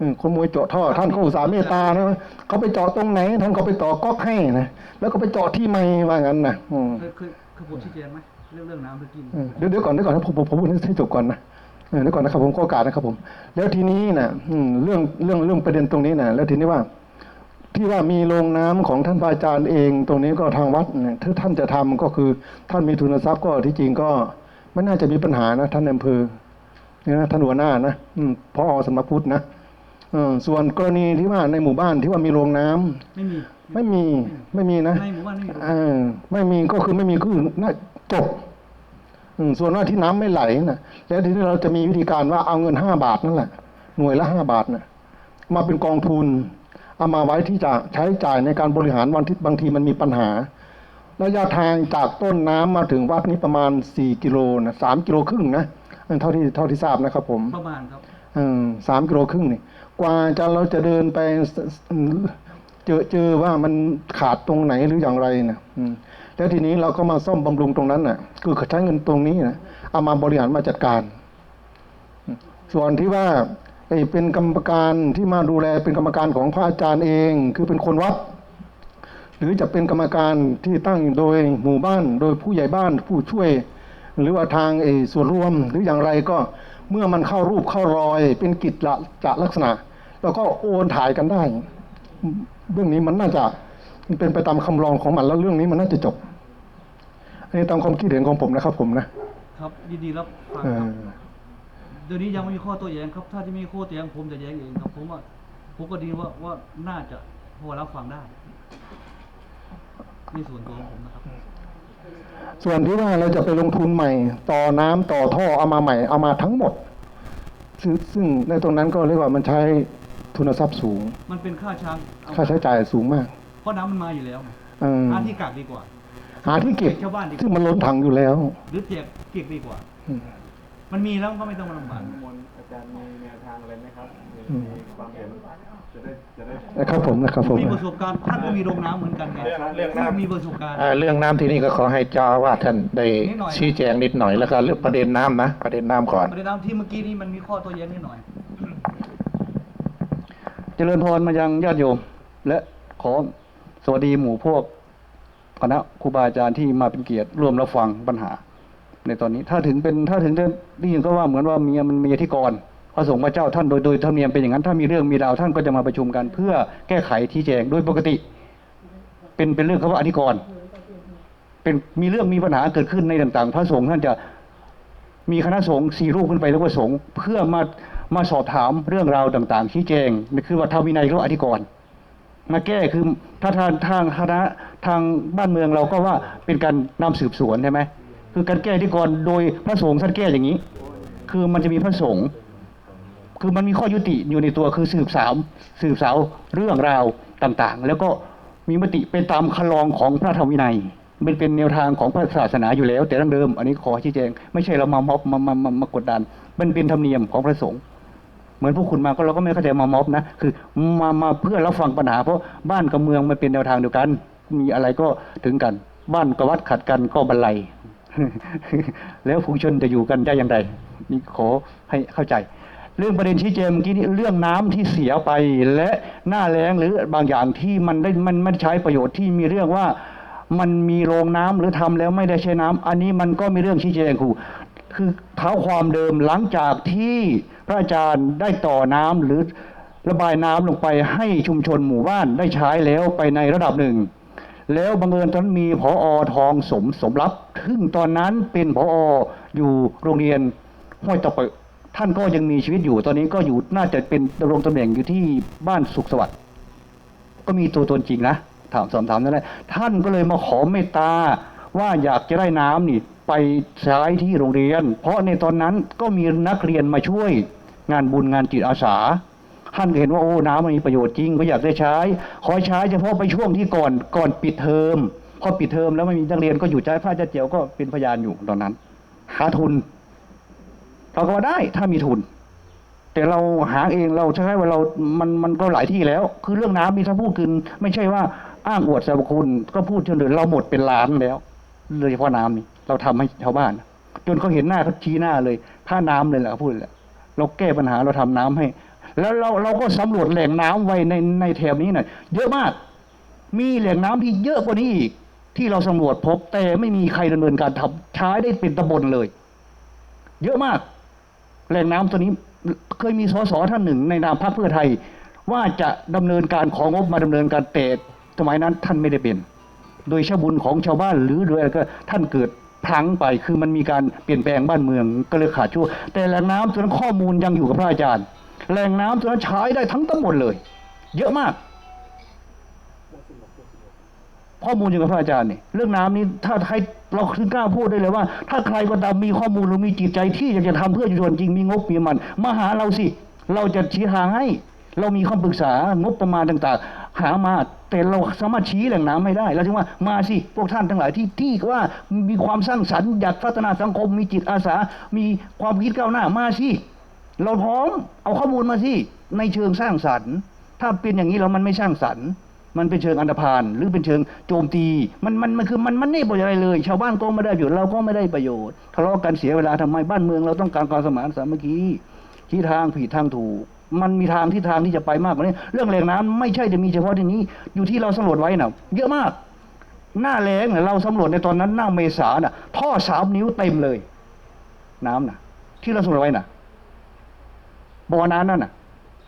อืมคนมวยเจาะท่อ ท่านก็อุตส่าห์เมตตานะเขาไปเจาะตรงไหน ท่านก็ไปต่อก๊อกให้นะแล้วก็ไปเจาะที่ไม่ว่างั้นนะอืมเคยเคยเคยผมชี้แจงไหมเรื่องเรื่องน้ำเรื่องกินอืมเดี๋ยวเดี๋ยวก่อนเดี๋ยวก่อนนะผมผมผมพูดให้จบก่อนนะเออเดี๋ยวก่อนนะครับผมขอโอกาสนะครับผม แล้วทีนี้นะอืมเรื่องเรื่องเรื่องประเด็นตรงนี้นะแล้วทีนี้ว่า ที่ว่ามีโรงน้ำของท่านพระอาจารย์เอง ตรงนี้ก็ทางวัดเนี่ยถ้าท่านจะทำก็คือท่านมีทุนทรัพย์ก็ที่จริงก็ไม่น่าจะมีปัญหานะ ท่านในอำเภอเนี่ยนะท่านหัวหน้านะอืมพอสำนักพุทธนะ เออส่วนกรณีที่ว่าในหมู่บ้านที่ว่ามีโรงน้ำไม่มี ไม่มีไม่มีนะในหมู่บ้านไม่มีเออไม่มีก็คือไม่มีคือน่าจบอืมส่วนว่าที่น้ำไม่ไหลนะแล้วทีนี้เราจะมีวิธีการว่าเอาเงินห้าบาทนั่นแหละหน่วยละห้าบาทนะมาเป็นกองทุน เอามาไว้ที่จะใช้จ่ายในการบริหารวันที่บางทีมันมีปัญหา ระยะทางจากต้นน้ำมาถึงวัดนี้ประมาณสี่กิโลนะสามกิโลครึ่งนะเท่าที่เท่าที่ทราบนะครับผม ประมาณครับ เออสามกิโลครึ่งนี่ กว่าจะเราจะเดินไปเจอเจอว่ามันขาดตรงไหนหรืออย่างไรนะแล้วทีนี้เราก็มาซ่อมบำรุงตรงนั้นน่ะ คือใช้เงินตรงนี้นะเอามาบริหารมาจัดการ ส่วนที่ว่าไอ้เป็นกรรมการที่มาดูแลเป็นกรรมการของพระอาจารย์เอง คือเป็นคนวัด หรือจะเป็นกรรมการที่ตั้งโดยหมู่บ้าน โดยผู้ใหญ่บ้านผู้ช่วย หรือว่าทางเออส่วนรวมหรืออย่างไรก็ เมื่อมันเข้ารูปเข้ารอย เป็นกิจละจะลักษณะ แล้วก็โอนถ่ายกันได้ เรื่องนี้มันน่าจะมันเป็นไปตามคำรองของมันแล้วเรื่องนี้มันน่าจะจบ อันนี้ตามความคิดเห็นของผมนะครับ ผมนะครับยินดีรับฟังเอครับอเดี๋ยวนี้ยังไม่มีข้อโต้แย้งครับ ถ้าจะมีข้อโต้แย้งผมจะแย้งเองครับผมว่าผมก็ดีว่าว่าน่าจะพอรับฟังได้นี่ส่วนตัวของผมนะครับ ส่วนที่ว่าเราจะไปลงทุนใหม่ ต่อน้ำต่อท่อเอามาใหม่เอามาทั้งหมดซึ่งซึ่งในตรงนั้นก็เรียกว่ามันใช้ทุนทรัพย์สูง มันเป็นค่าช้างเอค่าใช้จ่ายสูงมาก เพราะน้ำมันมาอยู่แล้วเออหาที่กักดีกว่า หาที่เก็บชาวบ้านดีกว่าซึ่งมันล้นถังอยู่แล้ว หรือเจ็บเก็บดีกว่าอืมมันมีแล้วก็ไม่ต้องมาลำบากมนอาจารย์มีแนวทางอะไรไหมครับมีอืมมีความเห็น จะได้จะได้ นะครับผมนะครับผมมีประสบการณ์ท่านก็มีโรงน้ำเหมือนกันไงเรื่องเรื่องน้ำ มีประสบการณ์อ่าเรื่องน้ำที่นี่ก็ขอให้เจ้าอาวาสท่านได้นิดหน่อย ชี้แจงนิดหน่อยแล้วก็เรื่องประเด็นน้ำนะ ประเด็นน้ำก่อน ประเด็นน้ำที่เมื่อกี้นี้มันมีข้อโต้แย้งนิดหน่อย เจริญพรมายังญาติโยม และขอสวัสดีหมู่พวกคณะครูบาอาจารย์ที่มาเป็นเกียรติร่วมรับฟังปัญหา ในตอนนี้ถ้าถึงเป็นถ้าถึงจะได้ยินก็ว่าเหมือนว่าเมียมันมีอธิกร พระสงฆ์พระเจ้าท่านโดยโดยธรรมเนียมเป็นอย่างนั้นถ้ามีเรื่องมีราวท่านก็จะมาประชุมกันเพื่อแก้ไขที่แจงโดยปกติ เป็นเป็นเรื่องคำว่าอธิกรณ์เป็นมีเรื่องมีปัญหาเกิดขึ้นในต่าง ๆ พระสงฆ์ท่านจะมีคณะสงฆ์สี่รูปขึ้นไปแล้วก็สงฆ์เพื่อมามาสอบถามเรื่องราวต่างๆชี้แจงนี่คือว่าทางวินัยก็อธิกรณ์มาแก้คือถ้าทางทางคณะทางบ้านเมืองเราก็ว่าเป็นการนำสืบสวนใช่ไหมคือการแก้อธิกรณ์โดยพระสงฆ์ท่านแก้อย่างนี้ คือมันจะมีพระสงฆ์ คือมันมีข้อยุติอยู่ในตัวคือสืบสาวสืบสาวเรื่องราวต่างๆ แล้วก็มีมติเป็นตามคลองของพระธรรมวินัยมันเป็นแนวทางของพระศาสนาอยู่แล้ว แต่ดั้งเดิม อันนี้ขอชี้แจง ไม่ใช่เรามาม็อบมามามามากดดัน มันเป็นธรรมเนียมของพระสงฆ์เหมือนพวกคุณมาก็เราก็ไม่เข้าใจมาม็อบนะคือมามาเพื่อรับฟังปัญหาเพราะบ้านกับเมืองมันเป็นแนวทางเดียวกัน มีอะไรก็ถึงกัน บ้านกับวัดขัดกันก็บรรลัยแล้วฝูงชนจะอยู่กันได้อย่างไรนี่ขอให้เข้าใจ เรื่องประเด็นชี้แจงเมื่อกี้นี้เรื่องน้ำที่เสียไป และหน้าแล้งหรือบางอย่างที่มันได้มันไม่ใช้ประโยชน์ที่มีเรื่องว่ามันมีโรงน้ำหรือทำแล้วไม่ได้ใช้น้ำอันนี้มันก็มีเรื่องชี้แจงครูคือเท้าความเดิมหลังจากที่พระอาจารย์ได้ต่อน้ำหรือระบายน้ำลงไปให้ชุมชนหมู่บ้านได้ใช้แล้วไปในระดับหนึ่ง แล้วบังเอิญตอนนั้นมีผออทองสมสมรับซึ่งตอนนั้นเป็นผออยู่โรงเรียนห้วยตะเปะ ท่านก็ยังมีชีวิตอยู่ตอนนี้ก็อยู่น่าจะเป็นดำรงตำแหน่งอยู่ที่บ้านสุขสวัสดิ์ก็มีตัวตนจริงนะถามสอบถามนั่นแหละท่านก็เลยมาขอเมตตาว่าอยากจะได้น้ำนี่ไปใช้ที่โรงเรียน เพราะในตอนนั้นก็มีนักเรียนมาช่วยงานบุญงานจิตอาสาท่านก็เห็นว่าโอ้น้ำมันมีประโยชน์จริงก็อยากได้ใช้ ขอใช้เฉพาะไปช่วงที่ก่อนก่อนปิดเทอมพอปิดเทอมแล้วไม่มีนักเรียนก็อยู่ใจพระอาจาเจียวก็เป็นพยานอยู่ตอนนั้น หาทุน เราก็ว่าได้ถ้ามีทุน แต่เราหาเองเราใช้ว่าเรา มันมันก็หลายที่แล้ว คือเรื่องน้ำมีถ้าพูดคือไม่ใช่ว่าอ้างอวดสรรพคุณก็พูดจนเดือเราหมดเป็นล้านแล้วโดยเฉพาะน้ำนี่เราทำให้ชาวบ้าน จนเขาเห็นหน้าเขาชี้หน้าเลยค่าน้ำเลยแหละเขาพูดเลยเราแก้ปัญหาเราทำน้ำให้ แล้วเราเราก็สำรวจแหล่งน้ำไว้ในในแถบนี้หน่ะเยอะมาก มีแหล่งน้ำที่เยอะกว่านี้อีก ที่เราสำรวจพบแต่ไม่มีใครดำเนินการทำใช้ได้เป็นตำบลเลย เยอะมาก แหล่งน้ำตัวนี้เคยมีสสท่านหนึ่งในนามพรรคเพื่อไทย ว่าจะดำเนินการของงบมาดำเนินการแต่สมัยนั้นท่านไม่ได้เป็น โดยชบุญของชาวบ้านหรือโดยอะไรก็ท่านเกิดพลังไปคือมันมีการเปลี่ยนแปลงบ้านเมืองก็เลยขาดช่วแต่แหล่งน้ำตัวนั้นข้อมูลยังอยู่กับพระอาจารย์ แหล่งน้ำตัวนั้นใช้ได้ทั้งตำบลเลย เยอะมาก ข้อมูลอยู่กับพระอาจารย์นี่เรื่องน้ำนี้ถ้าใครเราถึงกล้าพูดได้เลยว่า ถ้าใครก็ตามมีข้อมูลหรือมีจิตใจที่อยากจะทำเพื่อชุมชนจริงมีงบมีมัน มาหาเราสิ เราจะชี้ทางให้ เรามีคำปรึกษางบประมาณต่าง ๆ หามาแต่เราสามารถชี้แหล่งน้ำไม่ได้เราจึงว่ามาสิพวกท่านทั้งหลายที่ที่ว่ามีความสร้างสรรค์อยากพัฒนาสังคม มีจิตอาสา มีความคิดก้าวหน้ามาสิเราพร้อมเอาข้อมูลมาสิในเชิงสร้างสรรค์ ถ้าเป็นอย่างนี้แล้วมันไม่สร้างสรรค์ มันเป็นเชิงอันธพาลหรือเป็นเชิงโจมตี มันมันมันคือมันมันไม่ประโยชน์อะไรเลย ชาวบ้านก็ไม่ได้ประโยชน์เราก็ไม่ได้ประโยชน์ทะเลาะกันเสียเวลาทำไมบ้านเมืองเราต้องการความสมานสามัคคีที่ทางผิดทางถูก มันมีทางที่ทางที่จะไปมากกว่านี้ เรื่องแหล่งน้ำไม่ใช่จะมีเฉพาะที่นี้ อยู่ที่เราสำรวจไว้น่ะเยอะมาก หน้าแล้งเราสำรวจในตอนนั้นหน้าเมษาน่ะ ท่อสามนิ้วเต็มเลย น้ำน่ะ ที่เราสำรวจไว้น่ะบ่อน้ำนั่นน่ะ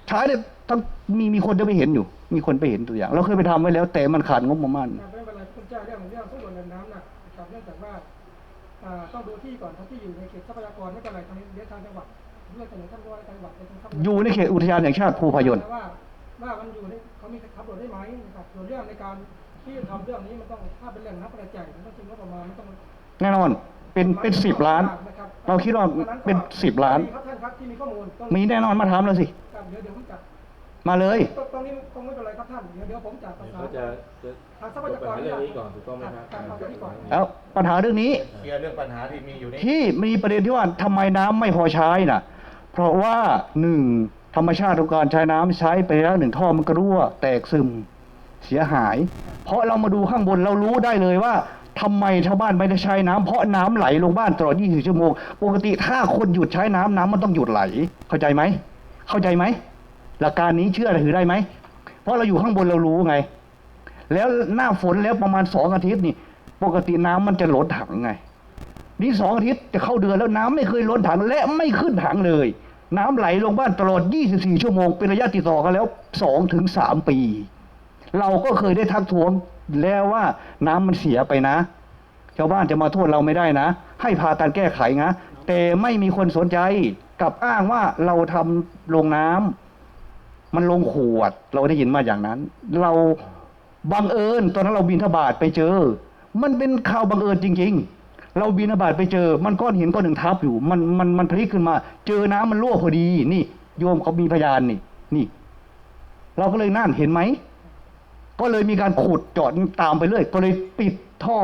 ใช้ได้ทั้งมีมีคนจะไปเห็นอยู่ มีคนไปเห็นตัวอย่าง เราเคยไปทำไว้แล้ว แต่มันขาดงบประมาณไม่เป็นไรคุณเจ้าเรื่องของเรื่องทุกคนในน้ำน่ะนะครับเนื่องจากว่าอ่าต้องดูที่ก่อนถ้าที่อยู่ในเขตทรัพยากรไม่เป็นไรทางนี้เดี๋ยวทางจังหวัดเรื่องเสนอท่านผู้ว่าราชการจังหวัดในทางทรัพยากรอยู่ในเขตอุทยานแห่งชาติภูพายนว่าว่ามันอยู่ในเขามีขับรถได้ไหมนะครับส่วนเรื่องในการที่จะทำเรื่องนี้มันต้องถ้าเป็นแหล่งน้ำประจัยมันต้องจริงก็ประมาณมันต้องแน่นอนเป็นเป็นสิบล้านนะครับเราคิดว่าเป็นสิบล้านครับท่านครับที่มีข้อมูลต้องมีแน่นอนมาถามเราสิครับเดี๋ยวเดี๋ยวผมจัด มาเลยตรงตรงนี้ตรงไม่เป็นไรครับท่านเดี๋ยวเดี๋ยวผมจัดประสานเขาจะจะทางทรัพยยากกปัญรหาเรื่องนี้ก่อนถูกต้องไหมครับครับเอาตัวนี้ก่อนแล้วปัญหาเรื่องนี้ เคลียร์เรื่องปัญหาที่มีอยู่นี่ที่มีประเด็นที่ว่าทำไมน้ำไม่พอใช้น่ะ เพราะว่าหนึ่งธรรมชาติของการใช้น้ำใช้ไปแล้วหนึ่งท่อมันก็รั่ว แตกซึมเสียหาย เพราะเรามาดูข้างบนเรารู้ได้เลยว่าทำไมชาวบ้านไม่ได้ใช้น้ำเพราะน้ำไหลลงบ้านตลอด 24 ชั่วโมง ปกติถ้าคนหยุดใช้น้ำน้ำมันต้องหยุดไหล เข้าใจไหม เข้าใจไหม หลักการนี้เชื่อถือได้ไหม เพราะเราอยู่ข้างบนเรารู้ไง แล้วหน้าฝนแล้วประมาณสองอาทิตย์นี่ ปกติน้ำมันจะล้นถังไง นี่สองอาทิตย์จะเข้าเดือนแล้วน้ำไม่เคยล้นถังและไม่ขึ้นถังเลย น้ำไหลลงบ้านตลอด 24 ชั่วโมง เป็นระยะติดต่อกันแล้ว2ถึง3ปี เราก็เคยได้ทักท้วงแล้วว่าน้ำมันเสียไปนะ ชาวบ้านจะมาโทษเราไม่ได้นะ ให้พาการแก้ไขนะ แต่ไม่มีคนสนใจกลับอ้างว่าเราทำโรงน้ำ มันลงขวด เราได้ยินมาอย่างนั้น เราบังเอิญตอนนั้นเราบินทบาทไปเจอ มันเป็นข่าวบังเอิญจริง ๆ เราบินทบาทไปเจอ มันก้อนหินก้อนหนึ่งทับอยู่ มันมันมันพลิกขึ้นมา เจอน้ำมันรั่วพอดี นี่ โยมเขามีพยานนี่ นี่ เราก็เลยนั่นเห็นไหมก็เลยมีการขุดเจาะตามไปเรื่อยก็เลยปิดท่อ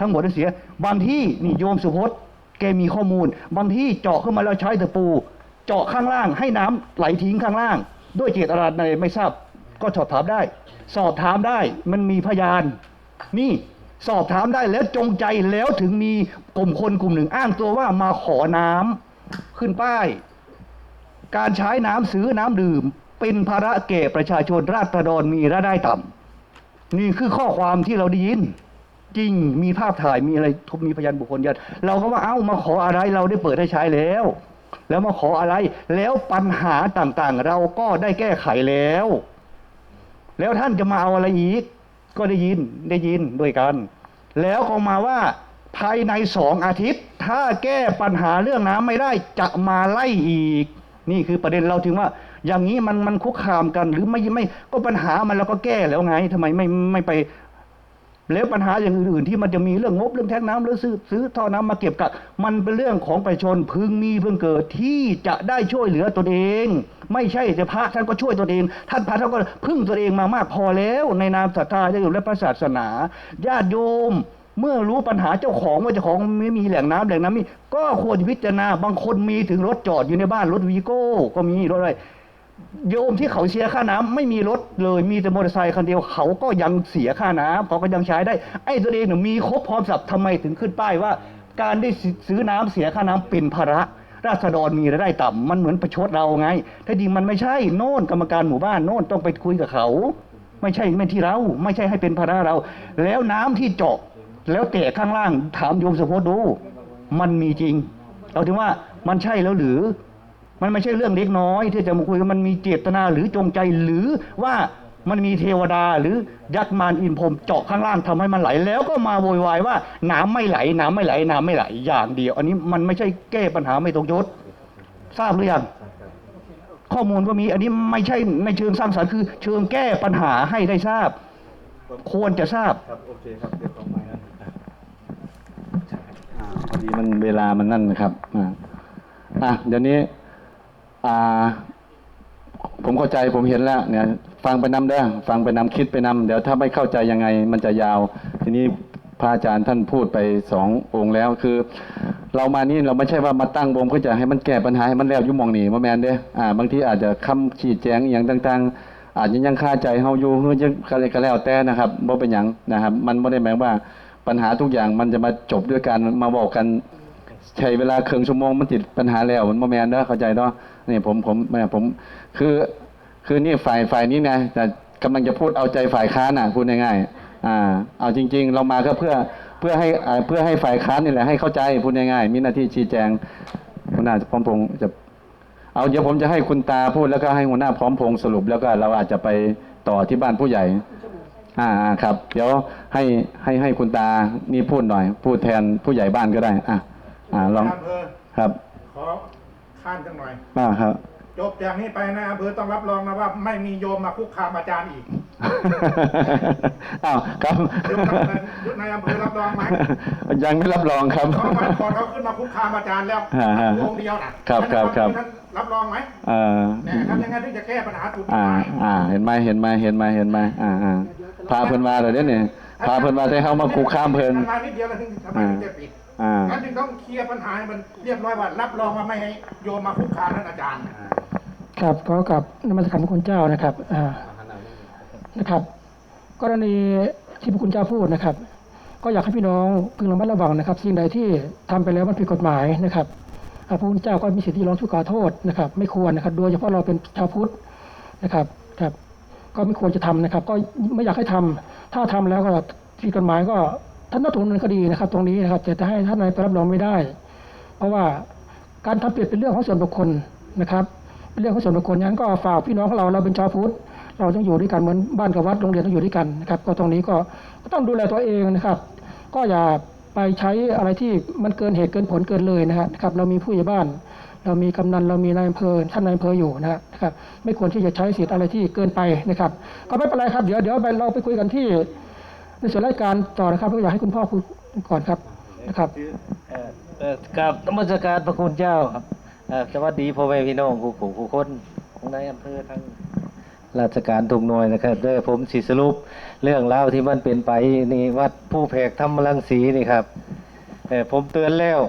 ทั้งหมดให้เสีย บางที่นี่โยมสุพจน์แกมีข้อมูล บางที่เจาะขึ้นมาแล้วใช้ตะปู เจาะข้างล่าง ให้น้ำไหลทิ้งข้างล่าง ด้วยเจตนาใดไม่ทราบก็สอบถามได้ สอบถามได้มันมีพยาน นี่สอบถามได้แล้วจงใจแล้วถึงมีกลุ่มคนกลุ่มหนึ่งอ้างตัวว่ามาขอน้ำขึ้นป้าย การใช้น้ำซื้อน้ำดื่ม เป็นภาระแก่ประชาชนราษฎรมีรายได้ต่ำนี่คือข้อความที่เราได้ยิน จริงมีภาพถ่ายมีอะไรทุกมีพยานบุคคลยันเราก็ว่าเอ้ามาขออะไรเราได้เปิดให้ใช้แล้ว แล้วมาขออะไร แล้วปัญหาต่างๆ เราก็ได้แก้ไขแล้ว แล้วท่านจะมาเอาอะไรอีก ก็ได้ยินได้ยินด้วยกัน แล้วก็มาว่าภายในสองอาทิตย์ ถ้าแก้ปัญหาเรื่องน้ำไม่ได้จะมาไล่อีก นี่คือประเด็นเราถึงว่า อย่างนี้มันมันคุกคามกันหรือไม่ไม่ก็ปัญหามันเราก็แก้แล้วไงทำไมไม่ไม่ไป แล้วปัญหาอย่างอื่นๆ ที่มันจะมีเรื่องงบเรื่องแท้งน้ำหรือซื้อซื้อท่อน้ำมาเก็บกักมันเป็นเรื่องของประชาชนพึงมีพึงเกิดที่จะได้ช่วยเหลือตนเอง ไม่ใช่แต่พระท่านก็ช่วยตนเอง ท่านพระท่านก็พึ่งตนเองมามากพอแล้ว ในนามศรัทธาจะอยู่และพระศาสนาญาติโยมเมื่อรู้ปัญหาเจ้าของว่าเจ้าของไม่มีแหล่งน้ำแหล่งน้ำมีก็ควรพิจารณาบางคนมีถึงรถจอดอยู่ในบ้านรถวีโก้ก็มีรถอะไร โยมที่เขาเสียค่าน้ำไม่มีรถเลยมีแต่มอเตอร์ไซค์คันเดียวเขาก็ยังเสียค่าน้ำเขาก็ยังใช้ได้ ไอ้ตัวเองเนี่ยมีครบพร้อมสับทำไมถึงขึ้นป้ายว่า การได้ซื้อน้ำเสียค่าน้ำเป็นภาระ ราษฎรมีรายได้ต่ำมันเหมือนประชดเราไงถ้าจริงมันไม่ใช่โน่นกรรมการหมู่บ้านโน่นต้องไปคุยกับเขา ไม่ใช่ไม่ที่เราไม่ใช่ให้เป็นภาระเรา แล้วน้ำที่เจาะแล้วแตกข้างล่างถามโยมสมพดู มันมีจริงเราถึงว่ามันใช่แล้วหรือ มันไม่ใช่เรื่องเล็กน้อยที่จะมาคุยกันมันมีเจตนาหรือจงใจหรือว่ามันมีเทวดาหรือยักษ์มารอินพรมเจาะข้างล่างทำให้มันไหล แล้วก็มาโวยวายว่าน้ำไม่ไหล น้ำไม่ไหล น้ำไม่ไหลอย่างเดียว อันนี้มันไม่ใช่แก้ปัญหาไม่ตรงยศทราบหรือยังข้อมูลก็มี อันนี้ไม่ใช่ในเชิงสร้างสรรค์คือ เชิงแก้ปัญหาให้ได้ทราบ ควรจะทราบครับโอเคครับเดี๋ยวต่อไปนะพอดีมันเวลามันนั่นนะครับอ่าอะเดี๋ยวนี้ ผมเข้าใจผมเห็นแล้วเนี่ย ฟังไปนำเด้อฟังไปนำคิดไปนำเดี๋ยวถ้าไม่เข้าใจยังไง มันจะยาว ทีนี้พระอาจารย์ท่านพูดไปสององค์แล้วคือ เรามานี่เราไม่ใช่ว่ามาตั้งวงเพื่อจะให้มันแก้ปัญหาให้มันแล้วยุ่มองหนีมาแมนเด้อ่าบางทีอาจจะคำชี้แจงอย่างต่างๆ อาจจะยังคาใจเฮาอยู่เฮือยังก็แล้วแต่นะครับบ่เป็นหยังนะครับ มันไม่ได้หมายว่าปัญหาทุกอย่างมันจะมาจบด้วยการมาบอกกันใช้เวลาเครึ่งชั่วโมงมันติดปัญหาแล้วมันบ่แมนเด้อเข้าใจเนาะ นี่ผมผมแม่ผมคือคือนี่ฝ่ายฝ่ายนี้นะแต่กำลังจะพูดเอาใจฝ่ายค้านน่ะพูดง่ายๆอ่าเอาจริง ๆ เรามาก็เพื่อเพื่อให้อ่าเพื่อให้ฝ่ายค้านนี่แหละให้เข้าใจพูดง่ายๆมีหน้าที่ชี้แจงหัวหน้าพร้อมพงษ์จะเอาเดี๋ยวผมจะให้คุณตาพูดแล้วก็ให้หัวหน้าพร้อมพงษ์สรุปแล้วก็เราอาจจะไปต่อที่บ้านผู้ใหญ่อ่าอ่าครับ เดี๋ยวให้ให้ให้คุณตานี่พูดหน่อย พูดแทนผู้ใหญ่บ้านก็ได้ อะอ่าลองครับขอ ข้านจังหน่อย อ่าครับ จบจากนี้ไปนะอำเภอต้องรับรองนะว่าไม่มีโยมมาคุกคามอาจารย์อีกอ้าวครับยุคนั้นยุคนายอำเภอรับรองไหมยังไม่รับรองครับสองวันก่อนเขาขึ้นมาคุกคามอาจารย์แล้วฮะฮะวงเดียวนะครับครับครับ ท่านรับรองไหมเอ่อเนี่ยทำยังไงที่จะแก้ปัญหาถูกกฎอ่า หมายอ่า เห็นไหมเห็นไหมเห็นไหมเห็นไหมอ่าอ่าพาเพิ่นมาเลยเด้อเนี่ยพาเพิ่นมาให้เฮามาคุกคามเพิ่น ทำมานิดเดียวแล้วถึงทำไมถึงจะปิด อ่างั้นจึงต้องเคลียร์ปัญหาให้มันเรียบร้อยว่ารับรองว่าไม่ให้โยมมาคุกคามท่านอาจารย์ครับก็กับนมัสการพระคุณเจ้านะครับอ่านะครับ กรณีที่พระคุณเจ้าพูดนะครับ ก็อยากให้พี่น้องพึงระมัดระวังนะครับ สิ่งใดที่ทำไปแล้วมันผิดกฎหมายนะครับอ่าพระคุณเจ้าก็มีสิทธิ์ที่ร้องทุกข์ขอโทษนะครับ ไม่ควรนะครับ โดยเฉพาะเราเป็นชาวพุทธนะครับครับ ก็ไม่ควรจะทำนะครับ ก็ไม่อยากให้ทำถ้าทำแล้วก็ผิดกฎหมายก็ ท่านต้องถูกดำเนินคดีนะครับ ตรงนี้นะครับแต่จะให้ท่านนายไปรับรองไม่ได้ เพราะว่าการทำผิดเป็นเรื่องของส่วนบุคคลนะครับเป็นเรื่องของส่วนบุคคลงั้นก็ฝากพี่น้องของเราเราเป็นชาวพุทธเราต้องอยู่ด้วยกันเหมือนบ้านกับวัดโรงเรียนต้องอยู่ด้วยกันนะครับก็ตรงนี้ก็ต้องดูแลตัวเองนะครับ ก็อย่าไปใช้อะไรที่มันเกินเหตุเกินผลเกินเลยนะครับ เรามีผู้ใหญ่บ้าน เรามีกำนันเรามีนายอำเภอท่านนายอำเภออยู่นะครับไม่ควรที่จะใช้สิทธิ์อะไรที่เกินไปนะครับ ก็ไม่เป็นไรครับเดี๋ยวเดี๋ยวเราไปคุยกันที่ ในส่วนรายการต่อนะครับก็อยากให้คุณพ่อคุยก่อนครับนะครับเอ่อเอ่อกับนมัสการพระคุณเจ้าครับเอ่อสวัสดีพ่อแม่พี่น้องผู้ผู้ผู้คนของในอำเภอทั้งราชการทุกหน่วยนะครับเด้อผมสิสรุปเรื่องราวที่มันเป็นไปนี่วัดผู้แผกธรรมรังสีนี่ครับเออผมเตือนแล้ว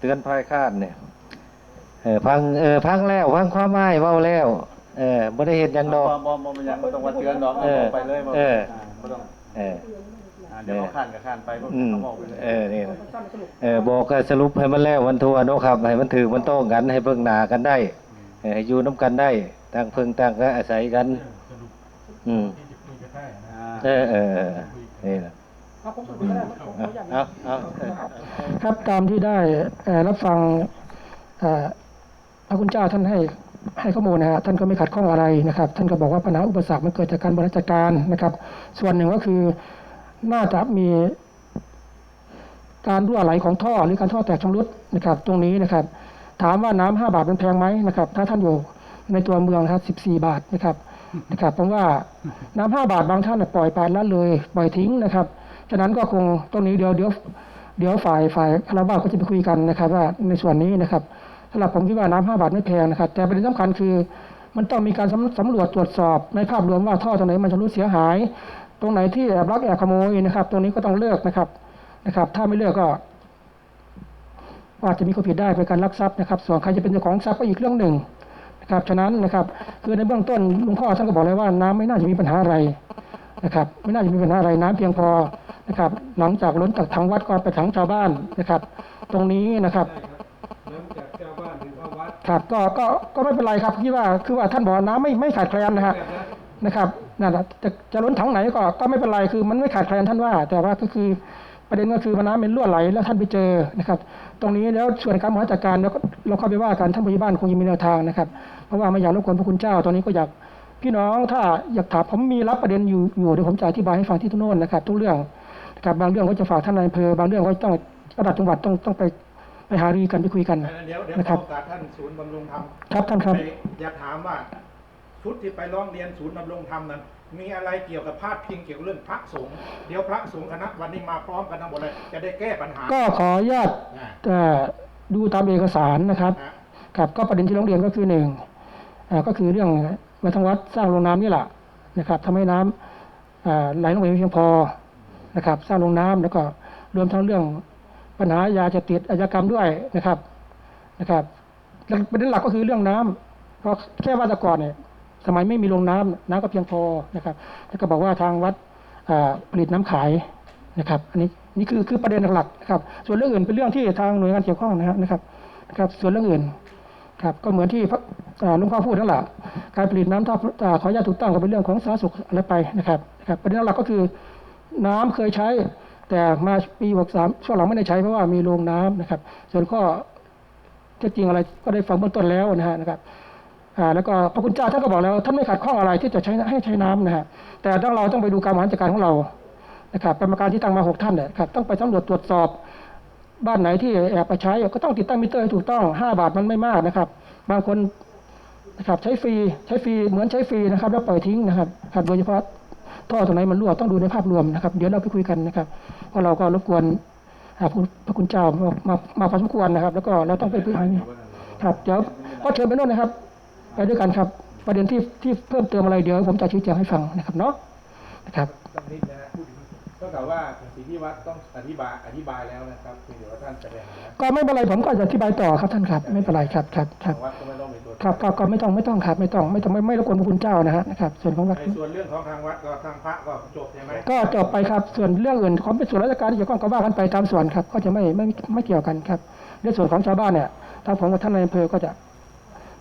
เตือนภายคาดเนี่ยเออพังเออพังแล้วพังความหมายเว้าแล้ว เออบ่ได้เห็นหยังดอกบ่บ่บ่ยังบ่ต้องมาเตือนดอกเออไปเลยบ่เออบ่ต้อง เออ อ่าเดี๋ยวเขาข้านกับข้านไปบ่อืม เขาบอกไปเลยเออนี่นะเออบอกก็สรุปให้มันแล้ววันทัวเนาะครับ ให้มันถือมันต้องกันให้เพิ่งหนากันได้เออให้อยู่น้ำกันได้ต่างเพิ่งต่างก็อาศัยกัน อืมอ่าเออเออเออนี่นะเอาผมสุดก็ได้ผมขออนุญาตเอาเอาเออครับตามที่ได้เอ่อรับฟังเอ่อพระคุณเจ้าท่านให้ ให้ข้อมูลนะฮะท่านก็ไม่ขัดข้องอะไรนะครับ ท่านก็บอกว่าปัญหาอุปสรรคมันเกิดจากการบริหารจัดการนะครับ ส่วนหนึ่งก็คือน่าจะมีการรั่วไหลของท่อหรือการท่อแตกชำรุดนะครับ ตรงนี้นะครับ ถามว่าน้ำห้าบาทมันแพงไหมนะครับ ถ้าท่านอยู่ในตัวเมืองครับสิบสี่บาทนะครับนะครับผมว่าน้ำห้าบาทบางท่านปล่อยไปและละเลยปล่อยทิ้งนะครับฉะนั้นก็คงตรงนี้เดี๋ยวเดี๋ยวเดี๋ยวฝ่ายฝ่ายคารวะก็จะไปคุยกันนะครับ ว่าในส่วนนี้นะครับ สำหรับผมคิดว่าน้ำห้าบาทไม่แพงนะครับ แต่ประเด็นสำคัญคือ มันต้องมีการสำรวจตรวจสอบในภาพรวมว่าท่อตรงไหนมันชำรุดเสียหาย ตรงไหนที่แอบลักแอบขโมยนะครับ ตรงนี้ก็ต้องเลิกนะครับนะครับ ถ้าไม่เลิกก็อาจจะมีความผิดได้เป็นการลักทรัพย์นะครับ ส่วนใครจะเป็นเจ้าของทรัพย์ก็อีกเรื่องหนึ่งนะครับ ฉะนั้นนะครับ คือในเบื้องต้นลวงพ่อท่านก็บอกเลยว่าน้ำไม่น่าจะมีปัญหาอะไรนะครับ ไม่น่าจะมีปัญหาอะไรน้ำเพียงพอนะครับ หลังจากล้นจากทางวัดก็ไปถังชาวบ้านนะครับ ตรงนี้นะครับ น้ำจากชาวบ้าน ครับก็ก็ก็ไม่เป็นไรครับคิดว่าคือว่าท่านบอกน้ำไม่ไม่ขาดแคลนนะฮะนะครับนั่นแหละจะจะล้นถังไหนก็ก็ไม่เป็นไรคือมันไม่ขาดแคลนท่านว่า แต่ว่าก็คือประเด็นก็คือมันน้ำมันรั่วไหลแล้วท่านไปเจอนะครับ ตรงนี้แล้วส่วนการบริหารจัดการเราก็เราเข้าไปว่ากันท่านผู้ใหญ่บ้านคงจะมีแนวทางนะครับ เพราะว่าไม่อยากรบกวนพระคุณเจ้าตอนนี้ก็อยากพี่น้องถ้าอยากถามผมมีรับประเด็นอยู่อยู่เดี๋ยวผมจะอธิบายให้ฟังที่ทุกโน่นนะครับ ทุกเรื่องนะครับบางเรื่องก็จะฝากท่านนายอำเภอบางเรื่องก็ต้องระดับจังหวัดต้องต้องไป หารือกันไปคุยกันเดี๋ยวเดี๋ยวนะขครัอบโอกาสท่านศูนย์บำรุงธรรมครับท่านครับไปอยากถามว่าชุดที่ไปร้องเรียนศูนย์บำรุงธรรมนั้น มีอะไรเกี่ยวกับพาดพิงเกี่ยวกับเรื่องพระสงฆ์เดี๋ยวพระสงฆ์คณะวันนี้มาพร้อมกันทั้งหมดเลยจะได้แก้ปัญหา ก็ขออนุญาตอ่าเอ่อดูตามเอกสารนะครับอะครับก็ประเด็นที่ร้องเรียนก็คือหนึ่งอ่าก็คือเรื่องวัดทางวัดสร้างโรงน้ำนี่แหละนะครับทำให้น้ำอ่าไหลลงไปไม่เพียงพอนะครับ สร้างโรงน้ำแล้วก็รวมทั้งเรื่อง ปัญหายาเสพติดอาชญากรรมด้วยนะครับนะครับประเด็นหลักก็คือเรื่องน้ำเพราะแค่ว่าแต่ก่อนเนี่ยสมัยไม่มีโรงน้ำน้ำก็เพียงพอนะครับ แล้วก็บอกว่าทางวัดผลิตน้ำขายนะครับ อันนี้นี่คือคือประเด็นหลักนะครับ ส่วนเรื่องอื่นเป็นเรื่องที่ทางหน่วยงานเกี่ยวข้องนะครับนะครับ ส่วนเรื่องอื่นครับก็เหมือนที่พระอ่าหลุงพ่อพูดนั่นแหละการผลิตน้ำท่าอ่าขออนุญาตถูกต้องก็เป็นเรื่องของสาธารณสุขอะไรไปนะครับนะครับ ประเด็นหลักก็คือน้ำเคยใช้ แต่มาปี63ช่วงหลังไม่ได้ใช้เพราะว่ามีโรงน้ำนะครับ ส่วนข้อเท็จจริงอะไรก็ได้ฟังเบื้องต้นแล้วนะฮะนะครับอ่าแล้วก็พระคุณเจ้าท่านก็บอกแล้วท่านไม่ขัดข้องอะไรที่จะใช้ให้ใช้น้ำนะฮะแต่ต้องเราต้องไปดูการบริหารจัดการของเรานะครับกรรมการที่ตั้งมาหกท่านเนี่ยครับต้องไปสำรวจตรวจสอบบ้านไหนที่แอบไปใช้ก็ต้องติดตั้งมิเตอร์ให้ถูกต้องห้าบาทมันไม่มากนะครับ บางคนนะครับใช้ฟรีใช้ฟรีเหมือนใช้ฟรีนะครับ แล้วปล่อยทิ้งนะครับครับโดยเฉพาะ ท่อตรงไหนมันรั่วต้องดูในภาพรวมนะครับ เดี๋ยวเราไปคุยกันนะครับเพราะเราก็รบกวนพระคุณเจ้ามามามาพอสมควรนะครับ แล้วก็เราต้องไปพึ่งครับเดี๋ยวก็เชิญไปโน่นนะครับ ไปด้วยกันครับ ประเด็นที่ที่เพิ่มเติมอะไรเดี๋ยวผมจะชี้แจงให้ฟังนะครับเนาะนะครับ ต้องนิดนะพูดถึงก็กล่าวว่าสิ่งที่วัดต้องอธิบายอธิบายแล้วนะครับเพียงแต่ว่าท่านแสดงนะก็ไม่เป็นไรผมก็จะอธิบายต่อครับท่านครับ ไม่เป็นไรครับครับครับวัดก็ไม่ต้องมีตัวครับก็ก็ไม่ต้องไม่ต้องครับไม่ต้องไม่ต้องไม่ไม่รบกวนพระคุณเจ้านะฮะนะครับส่วนของวัดในส่วนเรื่องของทางวัดก็ทางพระก็จบใช่ไหมก็จบไปครับส่วนเรื่องอื่นของเป็นส่วนราชการที่เกี่ยวข้องก็ว่ากันไปตามส่วนครับ ก็จะไม่ไม่ไม่เกี่ยวกันครับในส่วนของชาวบ้านเนี่ยทางผมกับท่านนายอำเภอก็จะ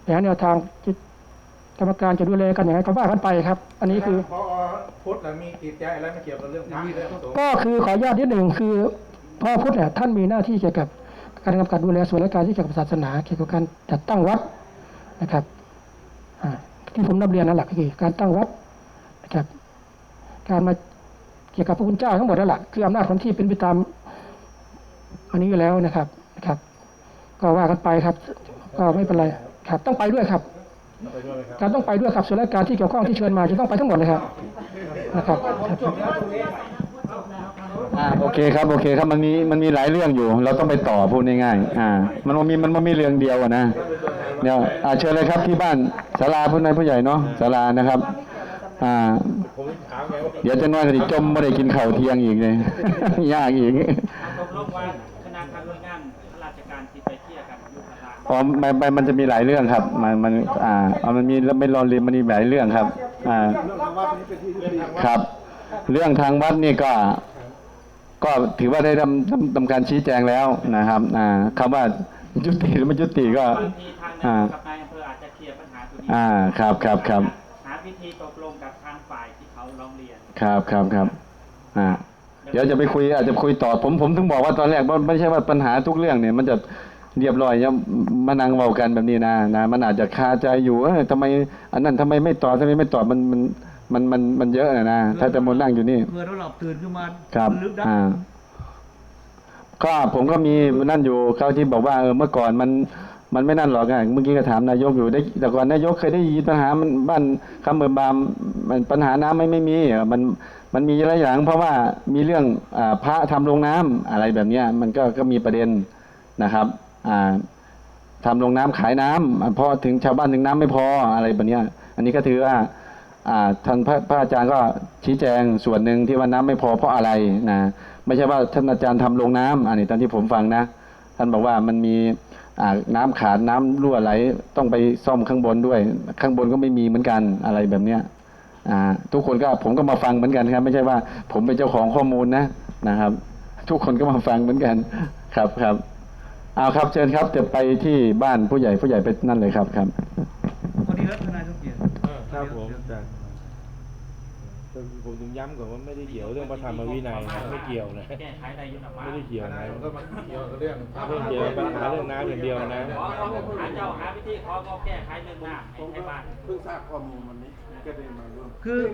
แนวแนวทางที่ กรรมการจะดูแลกันอย่างไรก็ว่ากันไปครับ อันนี้คือ พอพุทธน่ะมีติดใจอะไรไม่เกี่ยวกับเรื่องพระเรื่องสงฆ์ก็คือขออนุญาตนิดหนึ่งคือพ่อพุทธเนี่ยท่านมีหน้าที่เกี่ยวกับการกำกับดูแลส่วนราชการที่เกี่ยวกับศาสนา เกี่ยวกับการจัดตั้งวัดนะครับอ่าที่ผมนำเรียนนั่นแหละก็คือการตั้งวัดนะครับ การมาเกี่ยวกับพระคุณเจ้าทั้งหมดนั่นแหละคืออำนาจของที่เป็นไปตามอันนี้อยู่แล้วนะครับนะครับ ก็ว่ากันไปครับ ก็ไม่เป็นไรครับ ต้องไปด้วยครับ ไปด้วยไหมครับการต้องไปด้วยครับส่วนราชการที่เกี่ยวข้องที่เชิญมาจะต้องไปทั้งหมดเลยครับนะครับอ่าโอเคครับโอเคครับมันมีมันมีหลายเรื่องอยู่ เราต้องไปต่อพูดง่ายๆอ่า มันบ่มีมันไม่มีเรื่องเดียวอะนะเดี๋ยวอ่าเชิญเลยครับที่บ้านศาลาผู้นายผู้ใหญ่เนาะศาลานะครับ อ่าผมถามไงว่าเดี๋ยวจะน้อยก็จะจมไม่ได้กินข้าวเที่ยงอีกเลยยากอีก ตกลงว่าคณะทำหน่วยงานราชการที่ไปเคลียร์กันอยู่ข้างล่างอ๋อมันมันมันจะมีหลายเรื่องครับ มันมันอ่าเอามันมีไม่รอเรียนมันมีหลายเรื่องครับอ่าครับ เรื่องทางวัดนี่ก็ ก็ถือว่าได้ทำทำทำการชี้แจงแล้วนะครับอ่าคำว่ายุติหรือไม่ยุติก็ บางทีทางนายกกับนายอำเภออาจจะเคลียร์ปัญหาตัวนี้อ่าครับครับครับหาวิธีตกลงกับทางฝ่ายที่เขาร้องเรียน ครับครับครับอ่า เดี๋ยวจะไปคุยอาจจะคุยต่อผมผมถึงบอกว่าตอนแรกว่าไม่ใช่ว่าปัญหาทุกเรื่องเนี่ย มันจะเรียบร้อยเนี่ยมานั่งเว้ากันแบบนี้นะนะมันอาจจะคาใจอยู่เออทำไม อันนั้นทำไมไม่ตอบทำไมไม่ตอบมันมันมันมันมันเยอะนะนะถ้าจะมานั่งอยู่นี่เพื่อเราหลับตื่นขึ้นมาครับลึกได้อ่าก็ผมก็มีนั่นอยู่เขาที่บอกว่าเออเมื่อก่อนมันมันไม่นั่นหรอกอะเมื่อกี้ก็ถามนายกอยู่ได้ แต่ก่อนนายกเคยได้ยินปัญหามันบ้านคำเบอร์บามมันปัญหาน้ำไม่ไม่มีอะมัน มันมีหลายอย่างเพราะว่ามีเรื่องอพระทำโรงน้ำอะไรแบบเนี้ยมันก็ก็มีประเด็นนะครับอ่าทำโรงน้ำขายน้ำอ่าเพราะถึงชาวบ้านถึงน้ำไม่พออะไรแบบเนี้ยอันนี้ก็ถือว่าอ่าท่านพระพระอาจารย์ก็ชี้แจงส่วนหนึ่งที่ว่าน้ำไม่พอเพราะอะไรนะไม่ใช่ว่าท่านอาจารย์ทำโรงน้ำอันนี้ตามที่ผมฟังนะ ท่านบอกว่ามันมีอ่าน้ำขาดน้ำรั่วไหลต้องไปซ่อมข้างบนด้วย ข้างบนก็ไม่มีเหมือนกันอะไรแบบเนี้ย ทุกคนก็ผมก็มาฟังเหมือนกันครับ ไม่ใช่ว่า ผมเป็นเจ้าของข้อมูลนะนะครับ ทุกคนก็มาฟังเหมือนกันครับครับเอาครับเชิญครับเดี๋ยวไปที่บ้านผู้ใหญ่ผู้ใหญ่ไปนั่นเลยครับครับพอดีแล้วทนายสมเกียรติครับผมจากผมถึงย้ำก่อนว่าไม่ได้เกี่ยวเรื่องพระธรรมวินัยนะไม่เกี่ยวนะแก้ไขได้อยุติมาไม่ได้เกี่ยวนะมันก็มาเกี่ยวกับเรื่องเรื่องเกี่ยวกับปัญหาเรื่องน้ำอย่างเดียวนะขอขอหาเจ้าหาวิธีขอก็แก้ไขเรื่องน้ำให้ให้บ้านเพิ่งทราบข้อมูลวันนี้ ก็